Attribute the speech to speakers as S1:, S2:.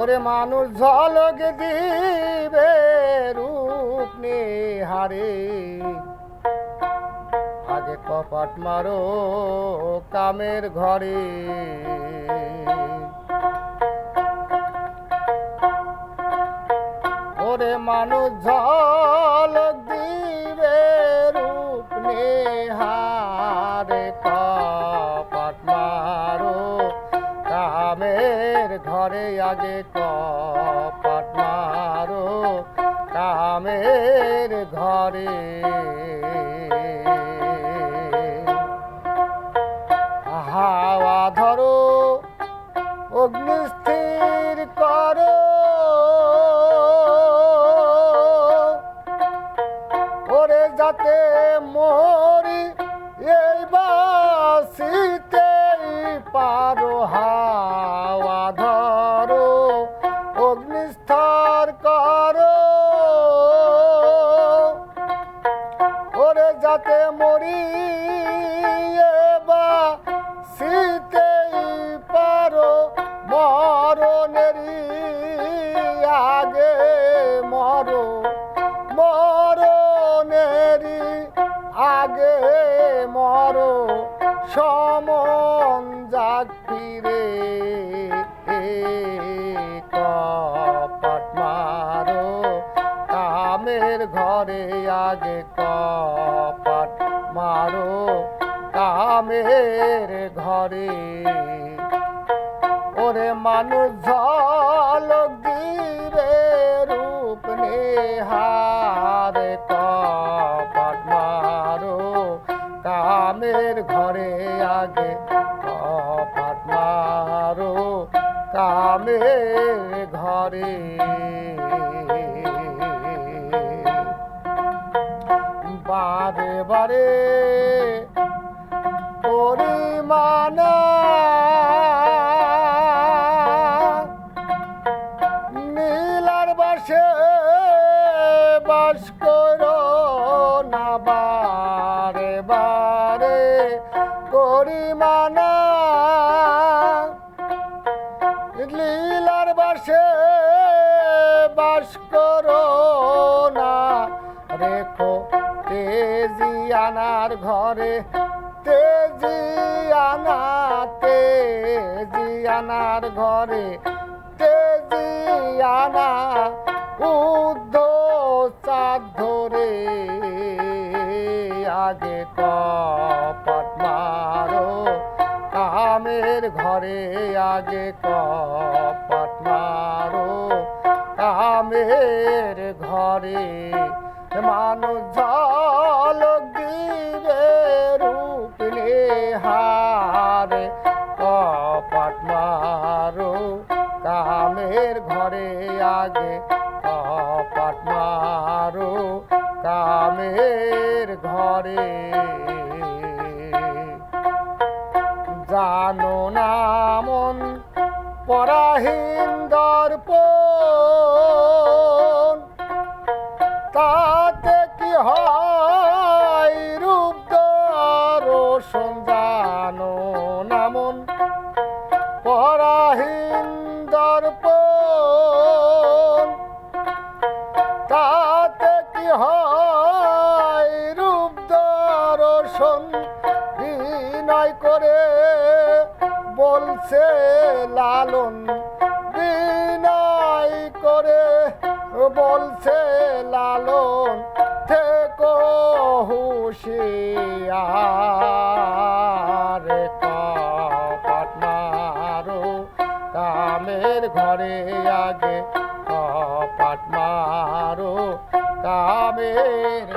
S1: ওরে মানুষ ঝলক দিবে রূপ হারে আগে কপাট মারো কামের ঘরে। ওরে মানুষ ঝলক কামের ঘরে আগে কপাট মারো কামের ঘরে। হাওয়া ধরো যাতে মরি বা শীতেই পারো মরণেরই আগে মরো মরণেরই আগে মরো, সমন যাক ফিরে কপট মারো, কামের ঘরে আগে কপট ঘরে। ওরে মানুষ ঝলক দিবে, রূপ নেহারে কপট মারো। কামের ঘরে আগে কপট মারো। কামের ঘরে। বারে বারে পরিমাণা নীলার বাসে বাস করো না বারে বারে পরিমাণা। লীলার বাসে করো না। রেখো তেজি আনার ঘরে, তেজি আনা তেজি আনার ঘরে তেজি আনা উদ্ধ চাঁদ ধরে। আগে কপট মারো কামের ঘরে, আগে কপট মারো কামের ঘরে। মানুষ ঘরে আগে কপট মারো কামের ঘরে। জানো না পরাহীন দর্প তাতে কি হয় রূপ দর্শন? জানো না মন পরাহীন দর্পণ দর্শন বিনয় করে বলছে লালন, বিনয় করে বলছে লালন, থেকো হুশিয়ার কপট মারো, কামের ঘরে আগে কপট মারো, কামের